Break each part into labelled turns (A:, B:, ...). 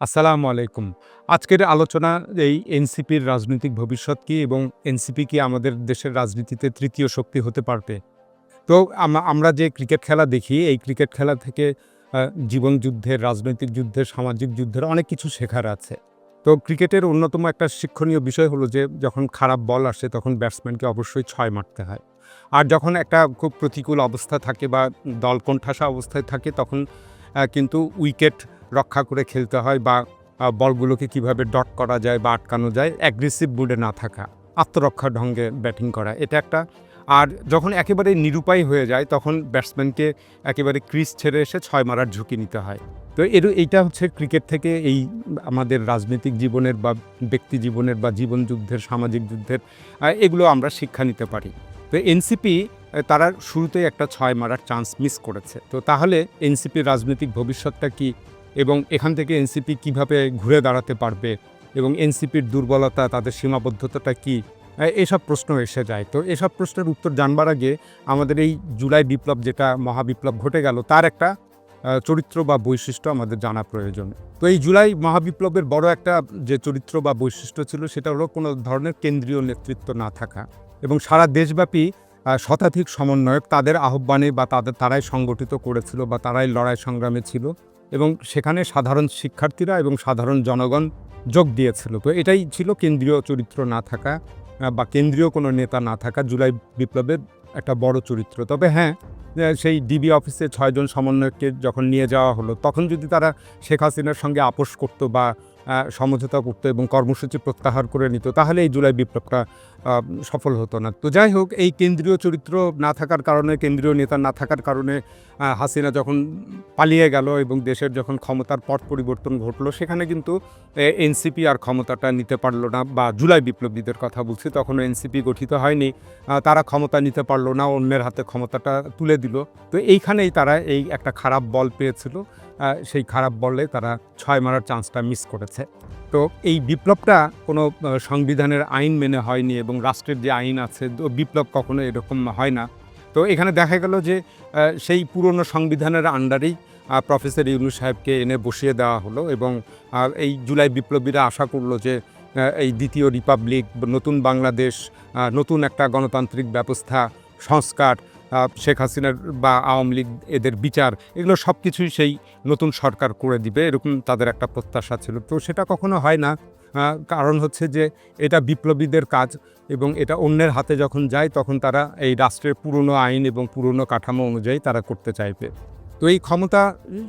A: আসসালামু আলাইকুম। আজকের আলোচনা এই এনসিপির রাজনৈতিক ভবিষ্যৎ কি এবং এনসিপি কি আমাদের দেশের রাজনীতিতে তৃতীয় শক্তি হতে পারবে? তো আমরা যে ক্রিকেট খেলা দেখি, এই ক্রিকেট খেলা থেকে জীবন যুদ্ধের, রাজনৈতিক যুদ্ধের, সামাজিক যুদ্ধের অনেক কিছু শেখার আছে। তো ক্রিকেটের অন্যতম একটা শিক্ষণীয় বিষয় হলো যে যখন খারাপ বল আসে তখন ব্যাটসম্যানকে অবশ্যই ছয় মারতে হয়। আর যখন একটা খুব প্রতিকূল অবস্থা থাকে বা দল কোণঠাসা অবস্থায় থাকে তখন কিন্তু উইকেট রক্ষা করে খেলতে হয় বা বলগুলোকে কীভাবে ডট করা যায় বা আটকানো যায় অ্যাগ্রেসিভ মুডে না থাকা, আত্মরক্ষা ঢঙ্গে ব্যাটিং করা এটা একটা। আর যখন একেবারে নিরুপায় হয়ে যায় তখন ব্যাটসম্যানকে একেবারে ক্রিজ ছেড়ে এসে ছয় মারার ঝুঁকি নিতে হয়। তো এর এইটা হচ্ছে ক্রিকেট থেকে এই আমাদের রাজনৈতিক জীবনের বা ব্যক্তি জীবনের বা জীবন যুদ্ধের, সামাজিক যুদ্ধের এগুলো আমরা শিক্ষা নিতে পারি। তো এনসিপি তারা শুরুতেই একটা ছয় মারার চান্স মিস করেছে। তো তাহলে এনসিপির রাজনৈতিক ভবিষ্যৎটা কি? এবং এখান থেকে এনসিপি কীভাবে ঘুরে দাঁড়াতে পারবে? এবং এনসিপির দুর্বলতা, তাদের সীমাবদ্ধতাটা কি? এসব প্রশ্ন এসে যায়। তো এসব প্রশ্নের উত্তর জানবার আগে আমাদের এই জুলাই বিপ্লব যেটা মহাবিপ্লব ঘটে গেল তার একটা চরিত্র বা বৈশিষ্ট্য আমাদের জানা প্রয়োজন। তো এই জুলাই মহাবিপ্লবের বড় একটা যে চরিত্র বা বৈশিষ্ট্য ছিল সেটা হলো কোনো ধরনের কেন্দ্রীয় নেতৃত্ব না থাকা এবং সারা দেশব্যাপী শতাধিক সমন্বয়ক তাদের আহ্বানে বা তাদের তারাই সংগঠিত করেছিল বা তারাই লড়াই সংগ্রামে ছিল এবং সেখানে সাধারণ শিক্ষার্থীরা এবং সাধারণ জনগণ যোগ দিয়েছিল। তো এটাই ছিল কেন্দ্রীয় চরিত্র না থাকা বা কেন্দ্রীয় কোনো নেতা না থাকা জুলাই বিপ্লবের একটা বড় চরিত্র। তবে হ্যাঁ, সেই ডিবি অফিসে ৬ জন সমন্বয়ককে যখন নিয়ে যাওয়া হলো তখন যদি তারা শেখ হাসিনার সঙ্গে আপোষ করতো বা সমঝোতা করত এবং কর্মসূচি প্রত্যাহার করে নিত তাহলে এই জুলাই বিপ্লবটা সফল হতো না। তো যাই হোক এই কেন্দ্রীয় চরিত্র না থাকার কারণে, কেন্দ্রীয় নেতা না থাকার কারণে হাসিনা যখন পালিয়ে গেল এবং দেশের যখন ক্ষমতার পট পরিবর্তন ঘটলো সেখানে কিন্তু এনসিপি আর ক্ষমতাটা নিতে পারল না বা জুলাই বিপ্লবীদের কথা বলছি তখনও এনসিপি গঠিত হয়নি। তারা ক্ষমতা নিতে পারল না, অন্যের হাতে ক্ষমতাটা তুলে দিল। তো এইখানেই তারা এই একটা খারাপ বল পেয়েছিল। সেই খারাপ বলে তারা ছয় মারার চান্সটা মিস করেছে। তো এই বিপ্লবটা কোনো সংবিধানের আইন মেনে হয়নি এবং রাষ্ট্রের যে আইন আছে বিপ্লব কখনো এরকম হয় না। তো এখানে দেখা গেল যে সেই পুরনো সংবিধানের আন্ডারেই প্রফেসর ইউনু সাহেবকে এনে বসিয়ে দেওয়া হলো এবং এই জুলাই বিপ্লবীরা আশা করল যে এই দ্বিতীয় রিপাবলিক, নতুন বাংলাদেশ, নতুন একটা গণতান্ত্রিক ব্যবস্থা, সংস্কার, শেখ হাসিনার বা আওয়ামী লীগ এদের বিচার, এগুলো সব কিছুই সেই নতুন সরকার করে দিবে, এরকম তাদের একটা প্রত্যাশা ছিল। তো সেটা কখনো হয় না। কারণ হচ্ছে যে এটা বিপ্লবীদের কাজ এবং এটা অন্যের হাতে যখন যায়, তখন তারা এই রাষ্ট্রের পুরনো আইন এবং পুরনো কাঠামো অনুযায়ী তারা করতে চাইবে। তো এই ক্ষমতা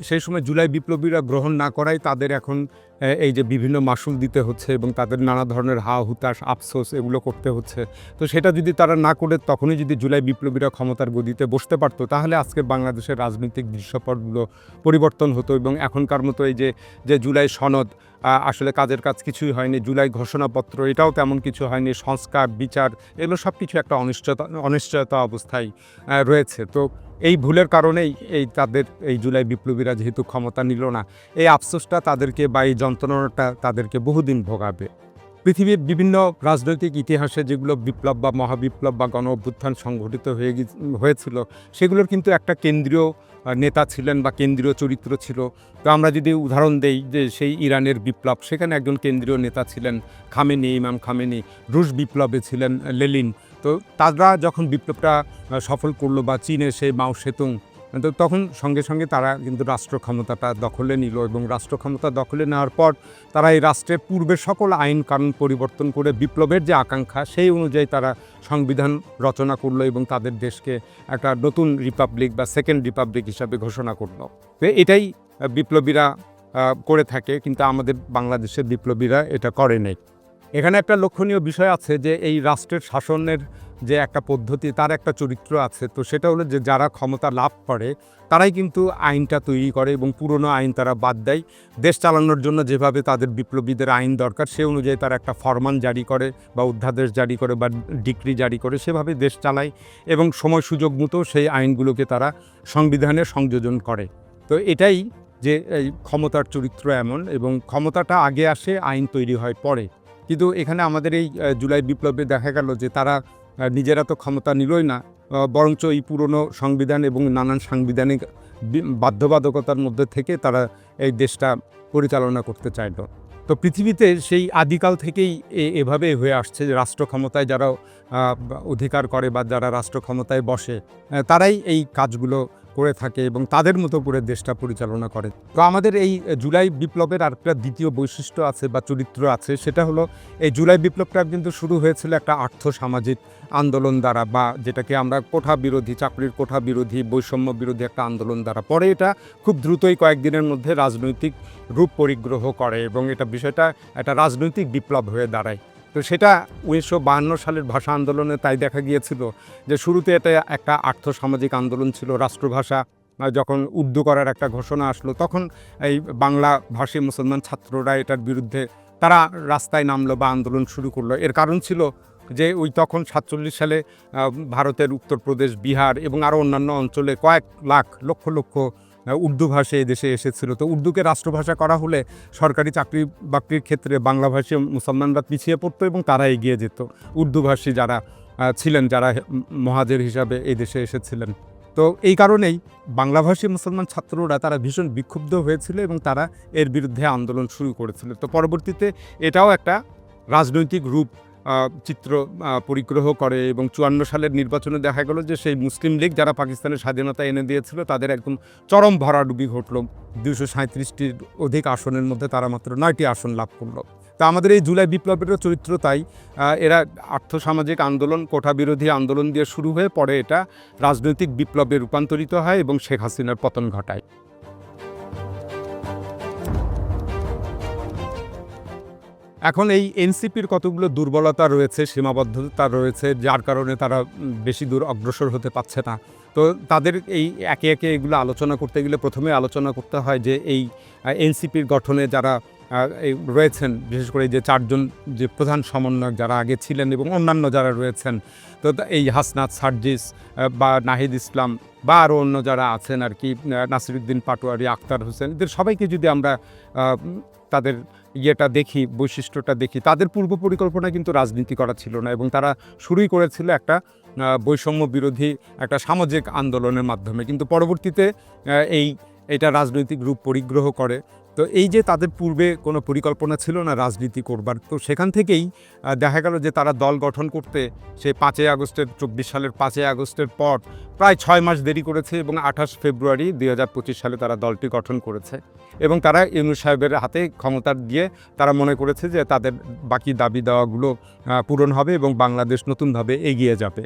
A: সেই সময় জুলাই বিপ্লবীরা গ্রহণ না করায় তাদের এখন এই যে বিভিন্ন মাশুল দিতে হচ্ছে এবং তাদের নানা ধরনের হা-হুতাশ, আফসোস এগুলো করতে হচ্ছে। তো সেটা যদি তারা না করে তখনই যদি জুলাই বিপ্লবীরা ক্ষমতার গদিতে বসতে পারতো তাহলে আজকে বাংলাদেশের রাজনৈতিক দৃশ্যপটগুলো পরিবর্তন হতো এবং এখনকার মতো এই যে, যে জুলাই সনদ আসলে কাজের কাজ কিছুই হয়নি। জুলাই ঘোষণাপত্র এটাও তেমন কিছু হয়নি। সংস্কার, বিচার এগুলো সব কিছু একটা অনিশ্চয়তা অনিশ্চয়তা অবস্থায় রয়েছে। তো এই ভুলের কারণেই এই তাদের এই জুলাই বিপ্লবীরা যেহেতু ক্ষমতা নিল না, এই আফসোসটা তাদেরকে বা এই যন্ত্রণাটা তাদেরকে বহুদিন ভোগাবে। পৃথিবীর বিভিন্ন রাজনৈতিক ইতিহাসে যেগুলো বিপ্লব বা মহাবিপ্লব বা গণ অভ্যুত্থান সংঘটিত হয়ে হয়েছিল সেগুলোর কিন্তু একটা কেন্দ্রীয় নেতা ছিলেন বা কেন্দ্রীয় চরিত্র ছিল। তো আমরা যদি উদাহরণ দেই যে সেই ইরানের বিপ্লব সেখানে একজন কেন্দ্রীয় নেতা ছিলেন খামেনি, ইমাম খামেনি। রুশ বিপ্লবে ছিলেন লেনিন। তো তারা যখন বিপ্লবটা সফল করল বা চীনে সেই মাও সেতুং তো তখন সঙ্গে, সঙ্গে তারা কিন্তু রাষ্ট্র ক্ষমতাটা দখলে নিল এবং রাষ্ট্র ক্ষমতা দখলে নেওয়ার পর তারা এই রাষ্ট্রের পূর্বের সকল আইন কানুন পরিবর্তন করে বিপ্লবের যে আকাঙ্ক্ষা সেই অনুযায়ী তারা সংবিধান রচনা করল এবং তাদের দেশকে একটা নতুন রিপাবলিক বা সেকেন্ড রিপাবলিক হিসাবে ঘোষণা করল তো এটাই বিপ্লবীরা করে থাকে কিন্তু আমাদের বাংলাদেশের বিপ্লবীরা এটা করে নাই। এখানে একটা লক্ষণীয় বিষয় আছে যে এই রাষ্ট্রের শাসনের যে একটা পদ্ধতি, তার একটা চরিত্র আছে। তো সেটা হলো যে যারা ক্ষমতা লাভ করে, তারাই কিন্তু আইনটা তৈরি করে এবং পুরনো আইন তারা বাদ দেয়। দেশ চালানোর জন্য যেভাবে তাদের বিপ্লবীদের আইন দরকার, সে অনুযায়ী তারা একটা ফরমান জারি করে বা অধ্যাদেশ জারি করে বা ডিক্রি জারি করে, সেভাবে দেশ চালায় এবং সময় সুযোগ মতো সেই আইনগুলোকে তারা সংবিধানে সংযোজন করে। তো এটাই যে এই ক্ষমতার চরিত্র এমন এবং ক্ষমতাটা আগে আসে, আইন তৈরি হয় পরে। কিন্তু এখানে আমাদের এই জুলাই বিপ্লবে দেখা গেল যে তারা নিজেরা তো ক্ষমতা নিলই না, বরঞ্চ এই পুরনো সংবিধান এবং নানান সাংবিধানিক বাধ্যবাধকতার মধ্যে থেকে তারা এই দেশটা পরিচালনা করতে চাইলো। তো পৃথিবীতে সেই আদিকাল থেকেই এভাবে হয়ে আসছে যে রাষ্ট্র ক্ষমতায় যারা অধিকার করে বা যারা রাষ্ট্র ক্ষমতায় বসে তারাই এই কাজগুলো করে থাকে এবং তাদের মতো করে দেশটা পরিচালনা করে। তো আমাদের এই জুলাই বিপ্লবের আর একটা দ্বিতীয় বৈশিষ্ট্য আছে বা চরিত্র আছে, সেটা হলো এই জুলাই বিপ্লবটা কিন্তু শুরু হয়েছিল একটা আর্থ সামাজিক আন্দোলন দ্বারা বা যেটাকে আমরা কোঠা বিরোধী, চাকরির কোঠা বিরোধী, বৈষম্য বিরোধী একটা আন্দোলন দ্বারা। পরে এটা খুব দ্রুতই কয়েকদিনের মধ্যে রাজনৈতিক রূপ পরিগ্রহ করে এবং এটা বিষয়টা একটা রাজনৈতিক বিপ্লব হয়ে দাঁড়ায়। তো সেটা উনিশশো সালের ভাষা আন্দোলনে তাই দেখা গিয়েছিল যে শুরুতে এটা একটা আর্থসামাজিক আন্দোলন ছিল, রাষ্ট্রভাষা যখন উর্দু করার একটা ঘোষণা আসলো, তখন এই বাংলা ভাষী মুসলমান ছাত্ররা এটার বিরুদ্ধে তারা রাস্তায় নামলো বা আন্দোলন শুরু করল। এর কারণ ছিল যে ওই তখন সাতচল্লিশ সালে ভারতের উত্তরপ্রদেশ, বিহার এবং আরও অন্যান্য অঞ্চলে কয়েক লাখ, লক্ষ লক্ষ উর্দু ভাষা দেশে এসেছিল। তো উর্দুকে রাষ্ট্রভাষা করা হলে সরকারি চাকরি বাকরির ক্ষেত্রে বাংলাভাষী মুসলমানরা পিছিয়ে পড়তো এবং তারা এগিয়ে যেত। উর্দুভাষী যারা ছিলেন, যারা মহাজের হিসাবে এই দেশে এসেছিলেন। তো এই কারণেই বাংলাভাষী মুসলমান ছাত্ররা তারা ভীষণ বিক্ষুব্ধ হয়েছিল এবং তারা এর বিরুদ্ধে আন্দোলন শুরু করেছিল। তো পরবর্তীতে এটাও একটা রাজনৈতিক রূপ চিত্র পরিগ্রহ করে এবং চুয়ান্ন সালের নির্বাচনে দেখা গেল যে সেই মুসলিম লীগ যারা পাকিস্তানের স্বাধীনতা এনে দিয়েছিল, তাদের একদম চরম ভরাডুবি ঘটল। দুশো সাঁত্রিশটির অধিক আসনের মধ্যে তারা মাত্র নয়টি আসন লাভ করল। তা আমাদের এই জুলাই বিপ্লবেরও চরিত্র তাই। এরা আর্থসামাজিক আন্দোলন কোঠা বিরোধী আন্দোলন দিয়ে শুরু হয়ে পরে এটা রাজনৈতিক বিপ্লবে রূপান্তরিত হয় এবং শেখ হাসিনার পতন ঘটায়। এখন এই এনসিপির কতগুলো দুর্বলতা রয়েছে, সীমাবদ্ধতা রয়েছে, যার কারণে তারা বেশি দূর অগ্রসর হতে পারছে না। তো তাদের এই একে একে এগুলো আলোচনা করতে গেলে প্রথমে আলোচনা করতে হয় যে এই এনসিপির গঠনে যারা রয়েছেন, বিশেষ করে যে চারজন যে প্রধান সমন্বয়ক যারা আগে ছিলেন এবং অন্যান্য যারা রয়েছেন, তো এই হাসনাত সার্জিস বা নাহিদ ইসলাম, বা আরও অন্য যারা আছেন আর কি নাসিরুদ্দিন পাটোয়ারি আক্তার হোসেন, এদের সবাইকে যদি আমরা তাদের ইয়েটা দেখি, বৈশিষ্ট্যটা দেখি। তাদের পূর্ব পরিকল্পনা কিন্তু রাজনীতি করা ছিল না এবং তারা শুরুই করেছিল একটা বৈষম্য বিরোধী একটা সামাজিক আন্দোলনের মাধ্যমে। কিন্তু পরবর্তীতে এই, এটা রাজনৈতিক রূপ পরিগ্রহ করে। তো এই যে তাদের পূর্বে কোনো পরিকল্পনা ছিল না রাজনীতি করবার, তো সেখান থেকেই দেখা গেল যে তারা দল গঠন করতে সে পাঁচই আগস্টের, চব্বিশ সালের পাঁচই আগস্টের পর প্রায় ছয় মাস দেরি করেছে এবং আঠাশ ফেব্রুয়ারি দুই হাজার পঁচিশ সালে তারা দলটি গঠন করেছে। এবং তারা ইউনু সাহেবের হাতে ক্ষমতা দিয়ে তারা মনে করেছে যে তাদের বাকি দাবি দেওয়াগুলো পূরণ হবে এবং বাংলাদেশ নতুনভাবে এগিয়ে যাবে।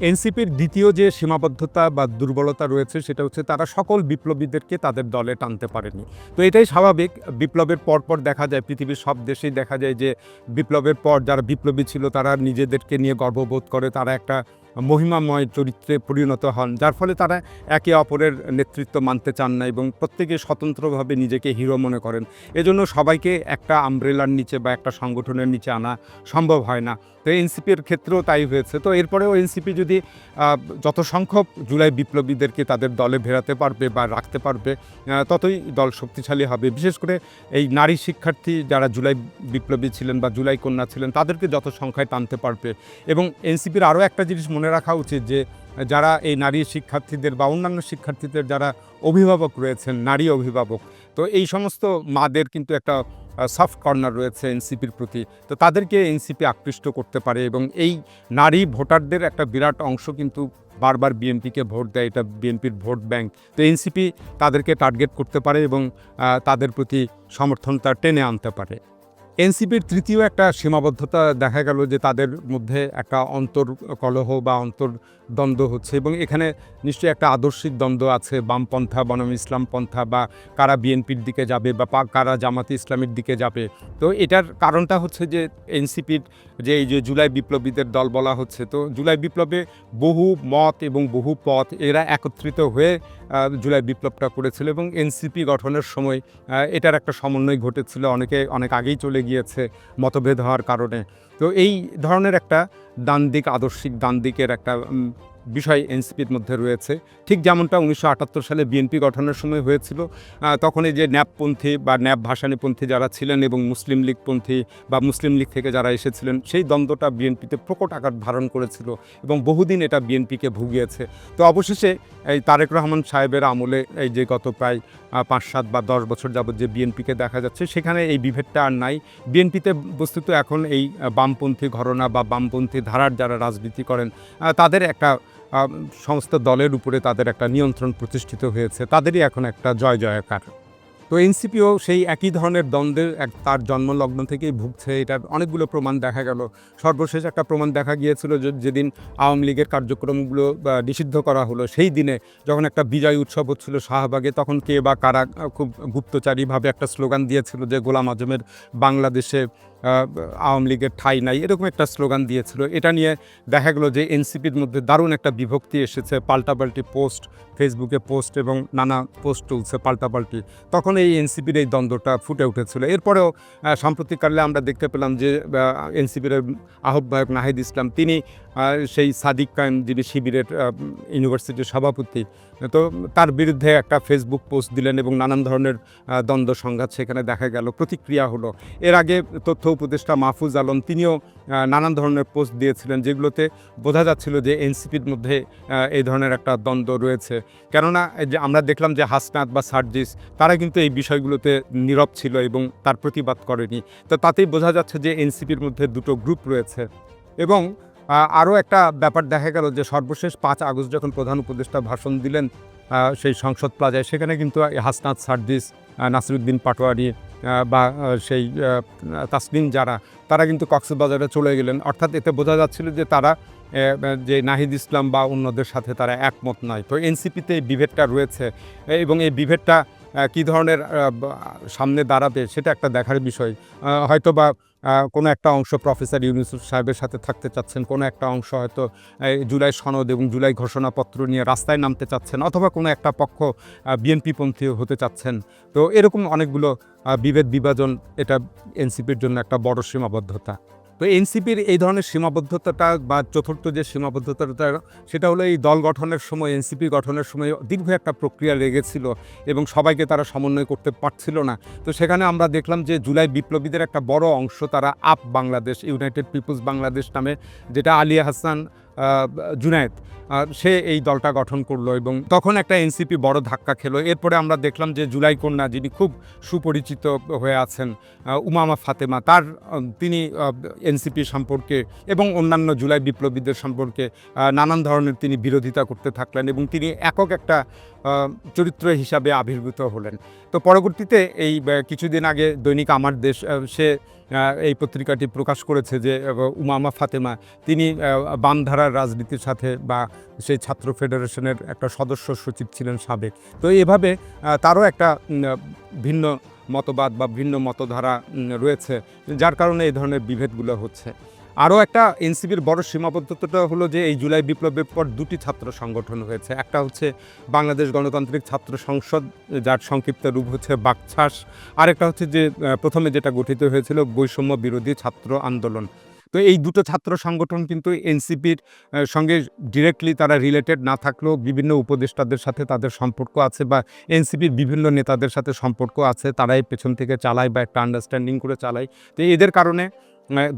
A: এনসিপির দ্বিতীয় যে সীমাবদ্ধতা বা দুর্বলতা রয়েছে, সেটা হচ্ছে তারা সকল বিপ্লবীদেরকে তাদের দলে টানতে পারেনি। তো এটাই স্বাভাবিক। বিপ্লবের পরপর দেখা যায়, পৃথিবীর সব দেশেই দেখা যায় যে বিপ্লবের পর যারা বিপ্লবী ছিল, তারা নিজেদেরকে নিয়ে গর্ববোধ করে, তারা একটা মহিমাময় চরিত্রে পরিণত হন, যার ফলে তারা একে অপরের নেতৃত্ব মানতে চান না এবং প্রত্যেকে স্বতন্ত্রভাবে নিজেকে হিরো মনে করেন। এজন্য সবাইকে একটা আমব্রেলার নিচে বা একটা সংগঠনের নিচে আনা সম্ভব হয় না। তো এনসিপির ক্ষেত্রেও তাই হয়েছে। তো এরপরেও এনসিপি যদি যত সংখ্যক জুলাই বিপ্লবীদেরকে তাদের দলে ভেড়াতে পারবে বা রাখতে পারবে ততই দল শক্তিশালী হবে। বিশেষ করে এই নারী শিক্ষার্থী যারা জুলাই বিপ্লবী ছিলেন বা জুলাই কন্যা ছিলেন, তাদেরকে যত সংখ্যায় টানতে পারবে। এবং এনসিপির আরও একটা জিনিস মনে রাখা উচিত যে, যারা এই নারী শিক্ষার্থীদের বা অন্যান্য শিক্ষার্থীদের যারা অভিভাবক রয়েছেন, নারী অভিভাবক, তো এই সমস্ত মাদের কিন্তু একটা সফট কর্নার রয়েছে এনসিপির প্রতি। তো তাদেরকে এনসিপি আকৃষ্ট করতে পারে এবং এই নারী ভোটারদের একটা বিরাট অংশ কিন্তু বারবার বিএনপিকে ভোট দেয়, এটা বিএনপির ভোট ব্যাংক। তো এনসিপি তাদেরকে টার্গেট করতে পারে এবং তাদের প্রতি সমর্থনটা টেনে আনতে পারে। এনসিপির তৃতীয় একটা সীমাবদ্ধতা দেখা গেল যে তাদের মধ্যে একটা অন্তর কলহ বা অন্তর্দ্বন্দ্ব হচ্ছে এবং এখানে নিশ্চয়ই একটা আদর্শিক দ্বন্দ্ব আছে, বামপন্থা, বনাম ইসলাম পন্থা বা কারা বিএনপির দিকে যাবে বা কারা জামাতে ইসলামের দিকে যাবে। তো এটার কারণটা হচ্ছে যে এনসিপির যে এই যে জুলাই বিপ্লবীদের দল বলা হচ্ছে, তো জুলাই বিপ্লবে বহু মত এবং বহু পথ এরা একত্রিত হয়ে জুলাই বিপ্লবটা করেছিল এবং এনসিপি গঠনের সময় এটার একটা সমন্বয় ঘটেছিল। অনেকে, অনেক আগেই চলে গিয়েছে মতভেদ হওয়ার কারণে। তো এই ধরনের একটা ডান দিক আদর্শিক ডান দিকের একটা বিষয় এনসিপির মধ্যে রয়েছে। ঠিক যেমনটা উনিশশো আটাত্তর সালে বিএনপি গঠনের সময় হয়েছিল তখন এই যে ন্যাপপন্থী বা ন্যাপ ভাসানীপন্থী যারা ছিলেন এবং মুসলিম লীগপন্থী বা মুসলিম লীগ থেকে যারা এসেছিলেন, সেই দ্বন্দ্বটা বিএনপিতে প্রকট আকার ধারণ করেছিল এবং বহুদিন এটা বিএনপিকে ভুগিয়েছে। তো অবশেষে এই তারেক রহমান সাহেবের আমলে এই যে গত প্রায় পাঁচ, সাত বা দশ বছর যাবত যে বিএনপিকে দেখা যাচ্ছে, সেখানে এই বিভেদটা আর নাই। বিএনপিতে বস্তুত এখন এই বামপন্থী ঘরনা বা বামপন্থী ধারার যারা রাজনীতি করেন তাদের একটা সমস্ত দলের উপরে তাদের একটা নিয়ন্ত্রণ প্রতিষ্ঠিত হয়েছে। তাদেরই এখন একটা জয় জয়কার তো এনসিপিও সেই একই ধরনের দ্বন্দ্বের এক তার জন্মলগ্ন থেকেই ভুগছে। এটা অনেকগুলো প্রমাণ দেখা গেল। সর্বশেষ একটা প্রমাণ দেখা গিয়েছিল যে যেদিন আওয়ামী লীগের কার্যক্রমগুলো নিষিদ্ধ করা হলো, সেই দিনে যখন একটা বিজয় উৎসব হচ্ছিল শাহবাগে, তখন কে বা কারা খুব গুপ্তচারীভাবে একটা স্লোগান দিয়েছিল যে গোলাম আজমের বাংলাদেশে আওয়ামী লীগের ঠাই নাই, এরকম একটা স্লোগান দিয়েছিল। এটা নিয়ে দেখা গেলো যে এনসিপির মধ্যে দারুণ একটা বিভক্তি এসেছে, পাল্টাপাল্টি পোস্ট, ফেসবুকে পোস্ট এবং নানা পোস্ট চলছে পাল্টাপাল্টি। তখন এই এনসিপির এই দ্বন্দ্বটা ফুটে উঠেছিল। এরপরেও সাম্প্রতিককালে আমরা দেখতে পেলাম যে এনসিপির আহ্বায়ক নাহিদ ইসলাম, তিনি সেই সাদিক কায়েম যিনি শিবিরের ইউনিভার্সিটির সভাপতি, তো তার বিরুদ্ধে একটা ফেসবুক পোস্ট দিলেন এবং নানান ধরনের দ্বন্দ্ব সংঘাত সেখানে দেখা গেল, প্রতিক্রিয়া হলো। এর আগে তথ্য উপদেষ্টা মাহফুজ আলম তিনিও নানান ধরনের পোস্ট দিয়েছিলেন যেগুলোতে বোঝা যাচ্ছিল যে এনসিপির মধ্যে এই ধরনের একটা দ্বন্দ্ব রয়েছে। কেননা যে আমরা দেখলাম যে হাসনাত বা সার্জিস, তারা কিন্তু এই বিষয়গুলোতে নীরব ছিল এবং তার প্রতিবাদ করেনি। তো তাতেই বোঝা যাচ্ছে যে এনসিপির মধ্যে দুটো গ্রুপ রয়েছে। এবং আরও একটা ব্যাপার দেখা গেল যে সর্বশেষ পাঁচ আগস্ট যখন প্রধান উপদেষ্টা ভাষণ দিলেন সেই সংসদ প্লাজায় সেখানে কিন্তু হাসনাত সার্জিস আহ, নাসিরুদ্দিন পাটোয়ারি বা সেই তাসলিম যারা তারা কিন্তু কক্সবাজারে চলে গেলেন। অর্থাৎ এতে বোঝা যাচ্ছিল যে তারা যে নাহিদ ইসলাম বা অন্যদের সাথে তারা একমত নয়। তো এনসিপিতে এই বিভেদটা রয়েছে এবং এই বিভেদটা কী ধরনের সামনে দাঁড়াবে সেটা একটা দেখার বিষয়। হয়তো বা কোনো একটা অংশ প্রফেসর ইউনুসুফ সাহেবের সাথে থাকতে চাচ্ছেন, কোনো একটা অংশ হয়তো জুলাই সনদ এবং জুলাই ঘোষণাপত্র নিয়ে রাস্তায় নামতে চাচ্ছেন অথবা কোনো একটা পক্ষ বিএনপিপন্থী হতে চাচ্ছেন। তো এরকম অনেকগুলো বিভেদ বিভাজন এটা এনসিপির জন্য একটা বড় সীমাবদ্ধতা। তো এনসিপির এই ধরনের সীমাবদ্ধতাটা বা চতুর্থ যে সীমাবদ্ধতাটা, সেটা হলো এই দল গঠনের সময়, এনসিপি গঠনের সময় দীর্ঘ একটা প্রক্রিয়া লেগেছিল এবং সবাইকে তারা সমন্বয় করতে পারছিল না। তো সেখানে আমরা দেখলাম যে জুলাই বিপ্লবীদের একটা বড় অংশ তারা up Bangladesh, united people's Bangladesh নামে, যেটা আলিয়া হাসান জুনায়েদ। সে এই দলটা গঠন করল এবং তখন একটা এনসিপি বড় ধাক্কা খেলো। এরপরে আমরা দেখলাম যে জুলাই কন্যা যিনি খুব সুপরিচিত হয়ে আছেন উমামা ফাতেমা, তার তিনি এনসিপি সম্পর্কে এবং অন্যান্য জুলাই বিপ্লবীদের সম্পর্কে নানান ধরনের তিনি বিরোধিতা করতে থাকলেন এবং তিনি একক একটা চরিত্র হিসাবে আবির্ভূত হলেন। তো পরবর্তীতে এই কিছুদিন আগে দৈনিক আমার দেশ সে এই পত্রিকাটি প্রকাশ করেছে যে উমামা ফাতেমা, তিনি বামধারার রাজনীতির সাথে বা সেই ছাত্র ফেডারেশনের একটা সদস্য সচিব ছিলেন সাবেক। তো এভাবে তারও একটা ভিন্ন মতবাদ বা ভিন্ন মতধারা রয়েছে, যার কারণে এই ধরনের বিভেদগুলো হচ্ছে। আরও একটা এনসিপির বড় সীমাবদ্ধতাটা হলো যে এই জুলাই বিপ্লবের পর দুটি ছাত্র সংগঠন হয়েছে। একটা হচ্ছে বাংলাদেশ গণতান্ত্রিক ছাত্র সংসদ, যার সংক্ষিপ্ত রূপ হচ্ছে বাকছাস। আরেকটা হচ্ছে যে প্রথমে যেটা গঠিত হয়েছিল বৈষম্য বিরোধী ছাত্র আন্দোলন। তো এই দুটো ছাত্র সংগঠন কিন্তু এনসিপির সঙ্গে ডিরেক্টলি তারা রিলেটেড না থাকলেও বিভিন্ন উপদেষ্টাদের সাথে তাদের সম্পর্ক আছে বা এনসিপির বিভিন্ন নেতাদের সাথে সম্পর্ক আছে, তারাই পেছন থেকে চালায় বা একটা আন্ডারস্ট্যান্ডিং করে চালায়। তো এদের কারণে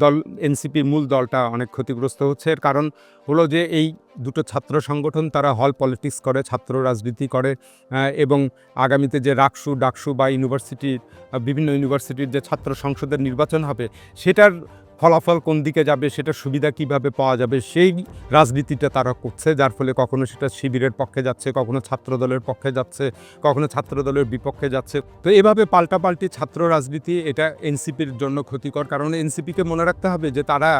A: দল, এনসিপির মূল দলটা অনেক ক্ষতিগ্রস্ত হচ্ছে। এর কারণ হলো যে এই দুটো ছাত্র সংগঠন তারা হল পলিটিক্স করে, ছাত্র রাজনীতি করে এবং আগামীতে যে রাকসু, ডাকসু বা ইউনিভার্সিটির বিভিন্ন ইউনিভার্সিটির যে ছাত্র সংসদের নির্বাচন হবে, সেটার ফলাফল কোন দিকে যাবে সেটা সুবিধা কীভাবে পাওয়া যাবে, সেই রাজনীতিটা তারা করছে, যার ফলে কখনো সেটা শিবিরের পক্ষে যাচ্ছে, কখনো ছাত্র দলের পক্ষে যাচ্ছে, কখনো ছাত্র দলের বিপক্ষে যাচ্ছে। তো এভাবে পাল্টাপাল্টি ছাত্র রাজনীতি, এটা এনসিপির জন্য ক্ষতিকর। কারণ এনসিপিকে মনে রাখতে হবে যে তারা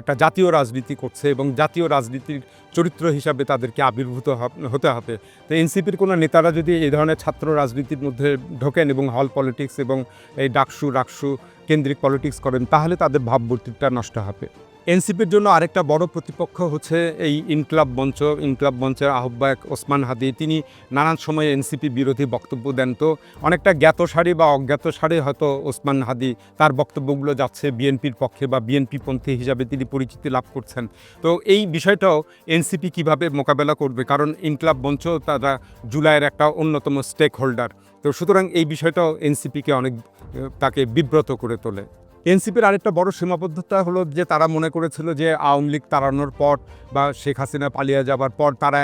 A: একটা জাতীয় রাজনীতি করছে এবং জাতীয় রাজনীতির চরিত্র হিসাবে তাদেরকে আবির্ভূত হতে হবে। তো এনসিপির কোনো নেতারা যদি এই ধরনের ছাত্র রাজনীতির মধ্যে ঢোকেন এবং হল পলিটিক্স এবং এই ডাকসু, রাকসু কেন্দ্রিক পলিটিক্স করেন, তাহলে তাদের ভাবমূর্তিটা নষ্ট হবে। এনসিপির জন্য আরেকটা বড় প্রতিপক্ষ হচ্ছে এই ইনকলাব মঞ্চ। ইনকলাব মঞ্চের আহ্বায়ক ওসমান হাদি, তিনি নানান সময় এনসিপি বিরোধী বক্তব্য দেন। তো অনেকটা জ্ঞাতসারি বা অজ্ঞাতসারে হয়তো ওসমান হাদি তার বক্তব্যগুলো যাচ্ছে বিএনপির পক্ষে বা বিএনপি পন্থী হিসাবে তিনি পরিচিতি লাভ করছেন। তো এই বিষয়টাও এনসিপি কীভাবে মোকাবেলা করবে? কারণ ইনকলাব মঞ্চ তারা জুলাইয়ের একটা অন্যতম স্টেক হোল্ডার তো সুতরাং এই বিষয়টাও এনসিপিকে অনেক তাকে বিব্রত করে তোলে। এনসিপির আরেকটা বড় সীমাবদ্ধতা হলো যে তারা মনে করেছিল যে আওয়ামী লীগ তাড়ানোর পর বা শেখ হাসিনা পালিয়ে যাবার পর তারা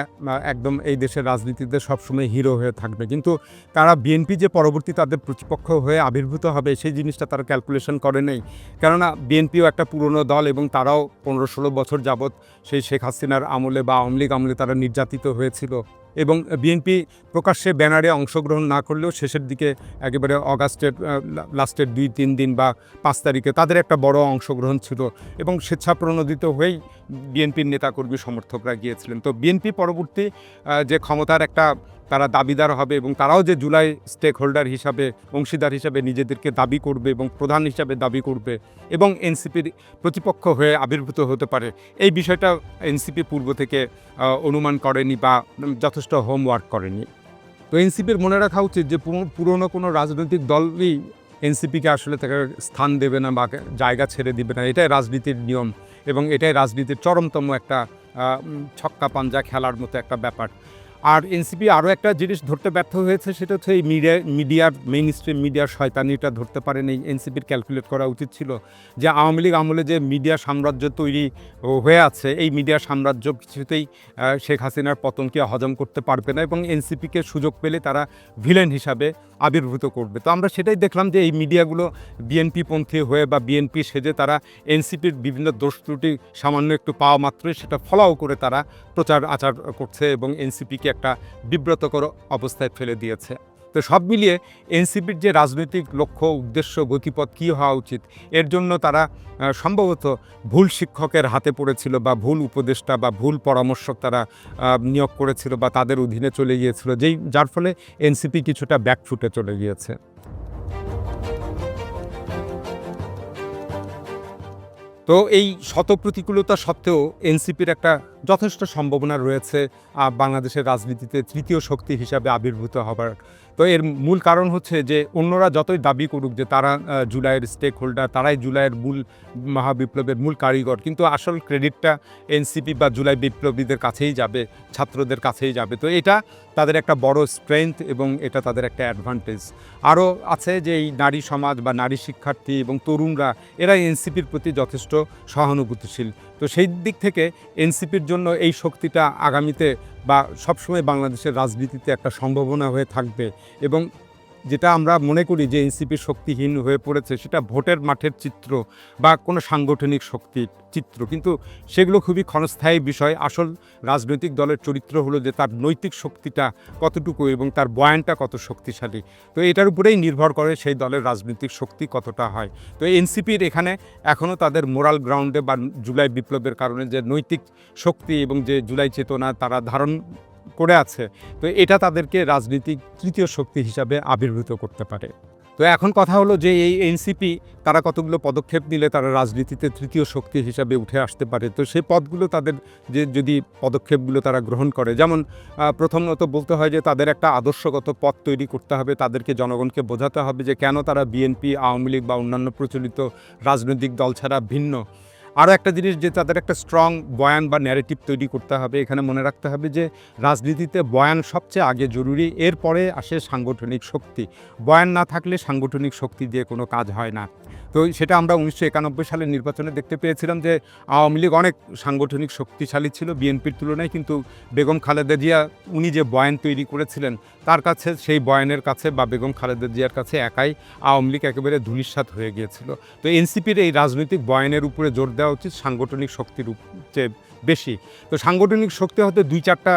A: একদম এই দেশের রাজনীতিতে সবসময় হিরো হয়ে থাকবে। কিন্তু তারা বিএনপি যে পরবর্তী তাদের প্রতিপক্ষ হয়ে আবির্ভূত হবে, সেই জিনিসটা তারা ক্যালকুলেশন করে নেই। কেননা বিএনপিও একটা পুরনো দল এবং তারাও পনেরো ষোলো বছর যাবৎ সেই শেখ হাসিনার আমলে বা আওয়ামী লীগ আমলে তারা নির্যাতিত হয়েছিল। এবং বিএনপি প্রকাশ্যে ব্যানারে অংশগ্রহণ না করলেও শেষের দিকে একেবারে অগাস্টের লাস্টের দুই, তিন দিন বা পাঁচ তারিখে তাদের একটা বড় অংশগ্রহণ ছিল এবং স্বেচ্ছাপ্রণোদিত হয়েই বিএনপির নেতাকর্মী সমর্থকরা গিয়েছিলেন। তো বিএনপি পরবর্তী যে ক্ষমতার একটা তারা দাবিদার হবে এবং তারাও যে জুলাই স্টেক হোল্ডার হিসাবে, অংশীদার হিসাবে নিজেদেরকে দাবি করবে এবং প্রধান হিসাবে দাবি করবে এবং এনসিপির প্রতিপক্ষ হয়ে আবির্ভূত হতে পারে। এই বিষয়টা এনসিপি পূর্ব থেকে অনুমান করেনি বা যথেষ্ট হোমওয়ার্ক করেনি। তো এনসিপির মনে রাখা উচিত যে পুরো- পুরনো কোনো রাজনৈতিক দলই এনসিপিকে আসলে তাকে স্থান দেবে না বা জায়গা ছেড়ে দেবে না। এটাই রাজনীতির নিয়ম এবং এটাই রাজনীতির চরমতম একটা ছক্কা পাঞ্জা খেলার মতো একটা ব্যাপার। আর এনসিপি আরও একটা জিনিস ধরতে ব্যর্থ হয়েছে, সেটা হচ্ছে এই মিডিয়া, মিডিয়ার মেইন স্ট্রিম মিডিয়ার শয়তানিটা ধরতে পারেন। এই এনসিপির ক্যালকুলেট করা উচিত ছিল যে আওয়ামী লীগ আমলে যে মিডিয়া সাম্রাজ্য তৈরি হয়ে আছে, এই মিডিয়া সাম্রাজ্য কিছুতেই শেখ হাসিনার পতনকে হজম করতে পারবে না এবং এনসিপিকে সুযোগ পেলে তারা ভিলেন হিসাবে আবির্ভূত করবে। তো আমরা সেটাই দেখলাম যে এই মিডিয়াগুলো বিএনপি পন্থী হয়ে বা বিএনপি সেজে তারা এনসিপির বিভিন্ন দোষ ত্রুটি সামান্য একটু পাওয়া মাত্রই সেটা ফলাও করে তারা প্রচার আচার করছে এবং এনসিপিকে একটা বিব্রতকর অবস্থায় ফেলে দিয়েছে। তো সব মিলিয়ে এনসিপির যে রাজনৈতিক লক্ষ্য, উদ্দেশ্য, গতিপথ কী হওয়া উচিত, এর জন্য তারা সম্ভবত ভুল শিক্ষকের হাতে পড়েছিল বা ভুল উপদেষ্টা বা ভুল পরামর্শক তারা নিয়োগ করেছিল বা তাদের অধীনে চলে গিয়েছিল, যেই, যার ফলে এনসিপি কিছুটা ব্যাকফুটে চলে গিয়েছে। তো এই শত প্রতিকূলতা সত্ত্বেও এনসিপির একটা যথেষ্ট সম্ভাবনা রয়েছে বাংলাদেশের রাজনীতিতে তৃতীয় শক্তি হিসাবে আবির্ভূত হবার। তো এর মূল কারণ হচ্ছে যে, অন্যরা যতই দাবি করুক যে তারা জুলাইয়ের স্টেক হোল্ডার তারাই জুলাইয়ের মূল মহাবিপ্লবের মূল কারিগর। কিন্তু আসল ক্রেডিটটা এনসিপি বা জুলাই বিপ্লবীদের কাছেই যাবে, ছাত্রদের কাছেই যাবে। তো এটা তাদের একটা বড় স্ট্রেংথ এবং এটা তাদের একটা অ্যাডভান্টেজ আরও আছে যে, এই নারী সমাজ বা নারী শিক্ষার্থী এবং তরুণরা এরা এনসিপির প্রতি যথেষ্ট সহানুভূতিশীল। তো সেই দিক থেকে এনসিপির জন্য এই শক্তিটা আগামীতে বা সবসময় বাংলাদেশের রাজনীতিতে একটা সম্ভাবনা হয়ে থাকবে এবং যেটা আমরা মনে করি যে এনসিপি শক্তিহীন হয়ে পড়েছে, সেটা ভোটের মাঠের চিত্র বা কোনো সাংগঠনিক শক্তির চিত্র। কিন্তু সেগুলো খুবই ক্ষণস্থায়ী বিষয়। আসল রাজনৈতিক দলের চরিত্র হলো যে তার নৈতিক শক্তিটা কতটুকু এবং তার বয়ানটা কত শক্তিশালী। তো এটার উপরেই নির্ভর করে সেই দলের রাজনৈতিক শক্তি কতটা হয়। তো এনসিপির এখানে এখনও তাদের মোরাল গ্রাউন্ডে বা জুলাই বিপ্লবের কারণে যে নৈতিক শক্তি এবং যে জুলাই চেতনা তারা ধারণ করে আছে, তো এটা তাদেরকে রাজনীতিক তৃতীয় শক্তি হিসাবে আবির্ভূত করতে পারে। তো এখন কথা হলো যে এই এনসিপি তারা কতগুলো পদক্ষেপ নিলে তারা রাজনীতিতে তৃতীয় শক্তি হিসাবে উঠে আসতে পারে, তো সেই পদগুলো তাদের যে যদি পদক্ষেপগুলো তারা গ্রহণ করে, যেমন প্রথমত বলতে হয় যে তাদের একটা আদর্শগত পথ তৈরি করতে হবে, তাদেরকে জনগণকে বোঝাতে হবে যে কেন তারা বিএনপি, আওয়ামী লীগ বা অন্যান্য প্রচলিত রাজনৈতিক দল ছাড়া ভিন্ন। আরও একটা জিনিস যে তাদের একটা স্ট্রং বয়ান বা ন্যারেটিভ তৈরি করতে হবে, এখানে মনে রাখতে হবে যে রাজনীতিতে বয়ান সবচেয়ে আগে জরুরি, এরপরে আসে সাংগঠনিক শক্তি। বয়ান না থাকলে সাংগঠনিক শক্তি দিয়ে কোনো কাজ হয় না। তো সেটা আমরা উনিশশো একানব্বই সালের নির্বাচনে দেখতে পেয়েছিলাম যে আওয়ামী লীগ অনেক সাংগঠনিক শক্তিশালী ছিল বিএনপির তুলনায়, কিন্তু বেগম খালেদা জিয়া উনি যে বয়ান তৈরি করেছিলেন, তার কাছে, সেই বয়ানের কাছে বা বেগম খালেদা জিয়ার কাছে একাই আওয়ামী লীগ একেবারে ধূলিসাৎ হয়ে গিয়েছিল। তো এনসিপির এই রাজনৈতিক বয়ানের উপরে জোর দেওয়া উচিত সাংগঠনিক শক্তির চেয়ে বেশি। তো সাংগঠনিক শক্তি হয়তো দুই চারটা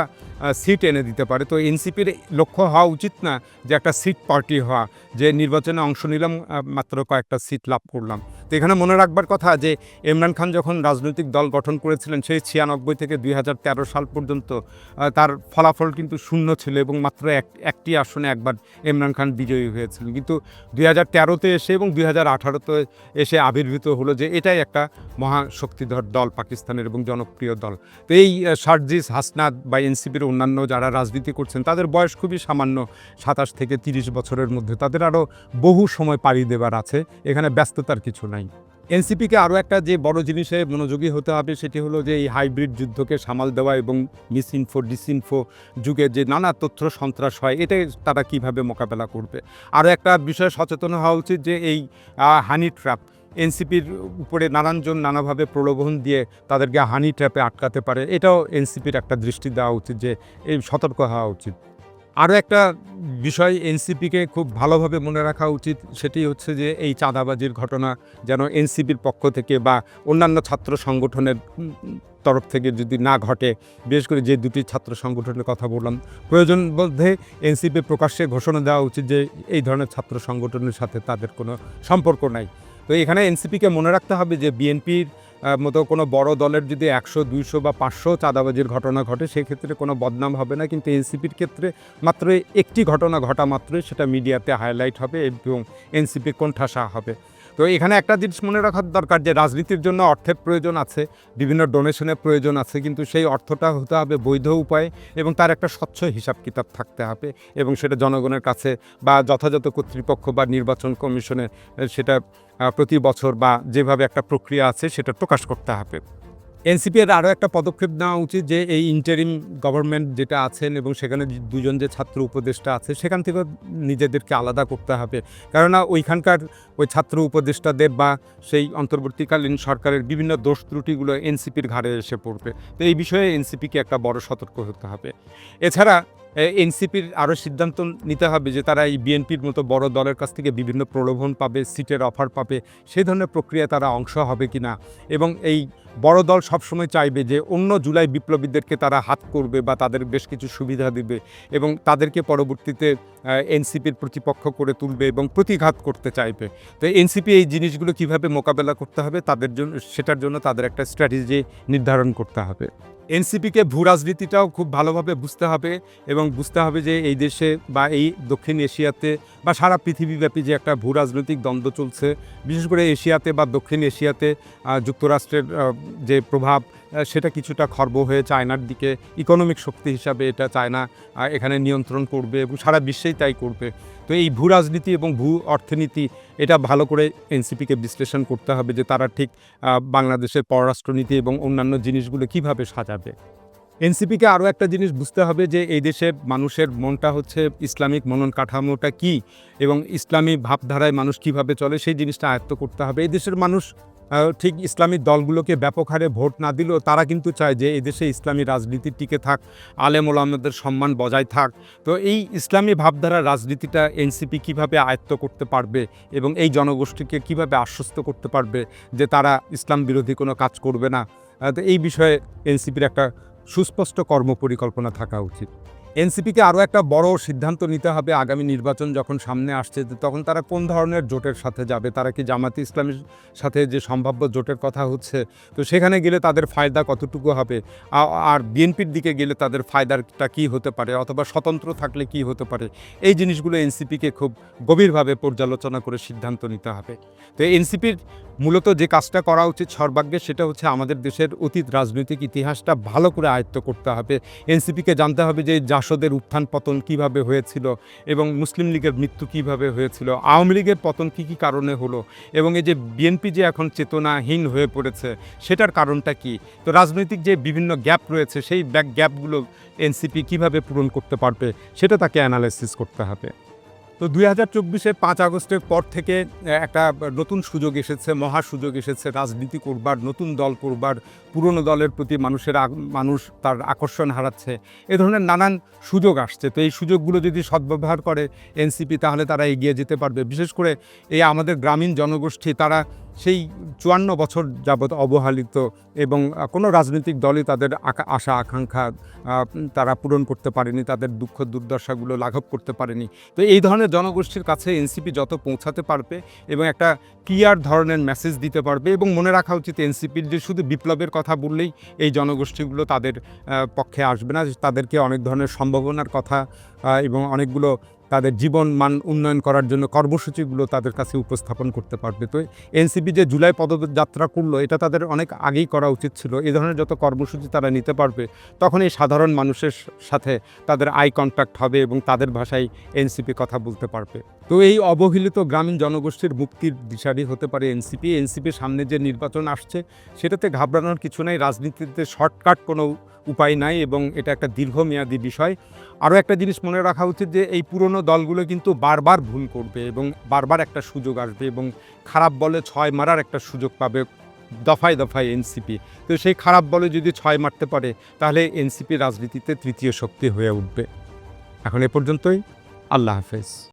A: সিট এনে দিতে পারে। তো এনসিপির লক্ষ্য হওয়া উচিত না যে একটা সিট পার্টি হওয়া, যে নির্বাচনে অংশ নিলাম মাত্র কয়েকটা সিট লাভ করলাম। তো এখানে মনে রাখবার কথা যে, ইমরান খান যখন রাজনৈতিক দল গঠন করেছিলেন, সেই ছিয়ানব্বই থেকে দুই হাজার তেরো সাল পর্যন্ত তার ফলাফল কিন্তু শূন্য ছিল এবং মাত্র এক একটি আসনে একবার ইমরান খান বিজয়ী হয়েছিলেন। কিন্তু দুই হাজার তেরোতে এসে এবং দুই হাজার আঠারোতে এসে আবির্ভূত হলো যে, এটাই একটা মহাশক্তিধর দল পাকিস্তানের এবং জনপ্রিয় দল। তো এই সার্জিস হাসনাদ বা এনসিপির অন্যান্য যারা রাজনীতি করছেন, তাদের বয়স খুবই সামান্য, সাতাশ থেকে তিরিশ বছরের মধ্যে। তাদের আরও বহু সময় পাড়ি দেবার আছে, এখানে ব্যস্ততার কিছু নাই। এনসিপিকে আরও একটা যে বড় জিনিসে মনোযোগী হতে হবে, সেটি হলো যে এই হাইব্রিড যুদ্ধকে সামাল দেওয়া এবং মিসইনফো, ডিসইনফো যুগে যে নানা তথ্য সন্ত্রাস হয় এটাই তারা কীভাবে মোকাবেলা করবে? আরও একটা বিষয়ে সচেতন হওয়া উচিত যে এই হানি ট্র্যাপ এনসিপির উপরে নানানজন নানাভাবে প্রলোভন দিয়ে তাদেরকে হানি ট্র্যাপে আটকাতে পারে, এটাও এনসিপির একটা দৃষ্টি দেওয়া উচিত যে এই সতর্ক হওয়া উচিত। আরও একটা বিষয় এনসিপিকে খুব ভালোভাবে মনে রাখা উচিত, সেটি হচ্ছে যে এই চাঁদাবাজির ঘটনা যেন এনসিপির পক্ষ থেকে বা অন্যান্য ছাত্র সংগঠনের তরফ থেকে যদি না ঘটে, বিশেষ করে যে দুটি ছাত্র সংগঠনের কথা বললাম, প্রয়োজন মধ্যে এনসিপি প্রকাশ্যে ঘোষণা দেওয়া উচিত যে এই ধরনের ছাত্র সংগঠনের সাথে তাদের কোনো সম্পর্ক নাই। তো এখানে এনসিপিকে মনে রাখতে হবে যে বিএনপির মতো কোনো বড় দলের যদি একশো, দুইশো বা পাঁচশো চাঁদাবাজির ঘটনা ঘটে, সেক্ষেত্রে কোনো বদনাম হবে না। কিন্তু এনসিপির ক্ষেত্রে মাত্র একটি ঘটনা ঘটা মাত্রই সেটা মিডিয়াতে হাইলাইট হবে এবং এনসিপি কোণঠাসা হবে। তো এখানে একটা জিনিস মনে রাখার দরকার যে রাজনীতির জন্য অর্থের প্রয়োজন আছে, বিভিন্ন ডোনেশনের প্রয়োজন আছে, কিন্তু সেই অর্থটা হতে হবে বৈধ উপায়ে এবং তার একটা স্বচ্ছ হিসাব কিতাব থাকতে হবে এবং সেটা জনগণের কাছে বা যথাযথ কর্তৃপক্ষ বা নির্বাচন কমিশনের, সেটা প্রতি বছর বা যেভাবে একটা প্রক্রিয়া আছে সেটা প্রকাশ করতে হবে। এনসিপি এর আরও একটা পদক্ষেপ নেওয়া উচিত যে এই ইন্টারিম গভর্নমেন্ট যেটা আছেন এবং সেখানে দুজন যে ছাত্র উপদেষ্টা আছে, সেখান থেকেও নিজেদেরকে আলাদা করতে হবে। কেননা ওইখানকার ওই ছাত্র উপদেষ্টাদের বা সেই অন্তর্বর্তীকালীন সরকারের বিভিন্ন দোষ ত্রুটিগুলো এনসিপির ঘাড়ে এসে পড়বে। তো এই বিষয়ে এনসিপিকে একটা বড় সতর্ক হতে হবে। এছাড়া এনসিপির আরও সিদ্ধান্ত নিতে হবে যে তারা এই বিএনপির মতো বড় দলের কাছ থেকে বিভিন্ন প্রলোভন পাবে, সিটের অফার পাবে সেই ধরনের প্রক্রিয়ায় তারা অংশ হবে কি না এবং এই বড় দল সবসময় চাইবে যে অন্য জুলাই বিপ্লবীদেরকে তারা হাত করবে বা তাদের বেশ কিছু সুবিধা দিবে এবং তাদেরকে পরবর্তীতে এনসিপির প্রতিপক্ষ করে তুলবে এবং প্রতিঘাত করতে চাইবে। তো এনসিপি এই জিনিসগুলো কীভাবে মোকাবেলা করতে হবে তাদের জন্য, সেটার জন্য তাদের একটা স্ট্র্যাটেজি নির্ধারণ করতে হবে। এনসিপিকে ভূ রাজনীতিটাও খুব ভালোভাবে বুঝতে হবে এবং বুঝতে হবে যে এই দেশে বা এই দক্ষিণ এশিয়াতে বা সারা পৃথিবীব্যাপী যে একটা ভূ রাজনৈতিক দ্বন্দ্ব চলছে, বিশেষ করে এশিয়াতে বা দক্ষিণ এশিয়াতে যুক্তরাষ্ট্রের যে প্রভাব সেটা কিছুটা খর্ব হয়ে চায়নার দিকে ইকোনমিক শক্তি হিসাবে এটা চায়না এখানে নিয়ন্ত্রণ করবে এবং সারা বিশ্বেই তাই করবে। তো এই ভূ রাজনীতি এবং ভূ অর্থনীতি, এটা ভালো করে এনসিপিকে বিশ্লেষণ করতে হবে যে তারা ঠিক বাংলাদেশের পররাষ্ট্রনীতি এবং অন্যান্য জিনিসগুলো কীভাবে সাজাবে। এনসিপিকে আরও একটা জিনিস বুঝতে হবে যে এই দেশে মানুষের মনটা হচ্ছে ইসলামিক মনন কাঠামোটা কি এবং ইসলামী ভাবধারায় মানুষ কীভাবে চলে সেই জিনিসটা আয়ত্ত করতে হবে। এই দেশের মানুষ ঠিক ইসলামী দলগুলোকে ব্যাপক হারে ভোট না দিলেও তারা কিন্তু চায় যে এই দেশে ইসলামী রাজনীতি টিকে থাক, আলেম ওলামাদের সম্মান বজায় থাক। তো এই ইসলামী ভাবধারা রাজনীতিটা এনসিপি কীভাবে আয়ত্ত করতে পারবে এবং এই জনগোষ্ঠীকে কীভাবে আশ্বস্ত করতে পারবে যে তারা ইসলাম বিরোধী কোনো কাজ করবে না? তো এই বিষয়ে এনসিপির একটা সুস্পষ্ট কর্মপরিকল্পনা থাকা উচিত। এনসিপিকে আরও একটা বড় সিদ্ধান্ত নিতে হবে আগামী নির্বাচন যখন সামনে আসছে, যে তখন তারা কোন ধরনের জোটের সাথে যাবে? তারা কি জামাতি ইসলামের সাথে যে সম্ভাব্য জোটের কথা হচ্ছে, তো সেখানে গেলে তাদের ফায়দা কতটুকু হবে? আর বিএনপির দিকে গেলে তাদের ফায়দাটা কী হতে পারে? অথবা স্বতন্ত্র থাকলে কি হতে পারে? এই জিনিসগুলো এনসিপিকে খুব গভীরভাবে পর্যালোচনা করে সিদ্ধান্ত নিতে হবে। তো এনসিপির মূলত যে কাজটা করা উচিত সর্বাগ্যে সেটা হচ্ছে আমাদের দেশের অতীত রাজনৈতিক ইতিহাসটা ভালো করে আয়ত্ত করতে হবে। এনসিপিকে জানতে হবে যে জাসদের উত্থান পতন কীভাবে হয়েছিল এবং মুসলিম লীগের মৃত্যু কীভাবে হয়েছিল? আওয়ামী লীগের পতন কী কী কারণে হলো? এবং এই যে বিএনপি যে এখন চেতনাহীন হয়ে পড়েছে, সেটার কারণটা কি? তো রাজনৈতিক যে বিভিন্ন গ্যাপ রয়েছে, সেই ব্যাক গ্যাপগুলো এনসিপি কীভাবে পূরণ করতে পারবে, সেটা তাকে অ্যানালাইসিস করতে হবে। তো দুই হাজার চব্বিশে পাঁচ আগস্টের পর থেকে একটা নতুন সুযোগ এসেছে, মহা সুযোগ এসেছে, রাজনীতি করবার, নতুন দল করবার, পুরনো দলের প্রতি মানুষের মানুষ তার আকর্ষণ হারাচ্ছে, এ ধরনের নানান সুযোগ আসছে। তো এই সুযোগগুলো যদি সদ্ব্যবহার করে এনসিপি, তাহলে তারা এগিয়ে যেতে পারবে। বিশেষ করে এই আমাদের গ্রামীণ জনগোষ্ঠী, তারা সেই চুয়ান্ন বছর যাবৎ অবহেলিত এবং কোনো রাজনৈতিক দলই তাদের আশা, আকাঙ্ক্ষা তারা পূরণ করতে পারেনি, তাদের দুঃখ, দুর্দশাগুলো লাঘব করতে পারেনি। তো এই ধরনের জনগোষ্ঠীর কাছে এনসিপি যত পৌঁছাতে পারবে এবং একটা ক্লিয়ার ধরনের মেসেজ দিতে পারবে এবং মনে রাখা উচিত এনসিপির যে শুধু বিপ্লবের কথা বললেই এই জনগোষ্ঠীগুলো তাদের পক্ষে আসবে না, তাদেরকে অনেক ধরনের সম্ভাবনার কথা এবং অনেকগুলো তাদের জীবন মান উন্নয়ন করার জন্য কর্মসূচিগুলো তাদের কাছে উপস্থাপন করতে পারবে। তো এনসিপি যে জুলাই পদযাত্রা করল, এটা তাদের অনেক আগেই করা উচিত ছিল। এ ধরনের যত কর্মসূচি তারা নিতে পারবে, তখন এই সাধারণ মানুষের সাথে তাদের আই কন্ট্যাক্ট হবে এবং তাদের ভাষায় এনসিপি কথা বলতে পারবে। তো এই অবহেলিত গ্রামীণ জনগোষ্ঠীর মুক্তির দিশারি হতে পারে এনসিপি। এনসিপির সামনে যে নির্বাচন আসছে, সেটাতে ঘাবড়ানোর কিছু নাই, রাজনীতিতে শর্টকাট কোনো উপায় নাই এবং এটা একটা দীর্ঘমেয়াদী বিষয়। আরও একটা জিনিস মনে রাখা উচিত যে, এই পুরনো দলগুলো কিন্তু বারবার ভুল করবে এবং বারবার একটা সুযোগ আসবে এবং খারাপ বলে ছয় মারার একটা সুযোগ পাবে দফায় দফায় এনসিপি। তো সেই খারাপ বলে যদি ছয় মারতে পারে, তাহলে এনসিপি রাজনীতিতে তৃতীয় শক্তি হয়ে উঠবে। এখন এ পর্যন্তই। আল্লাহ হাফেজ।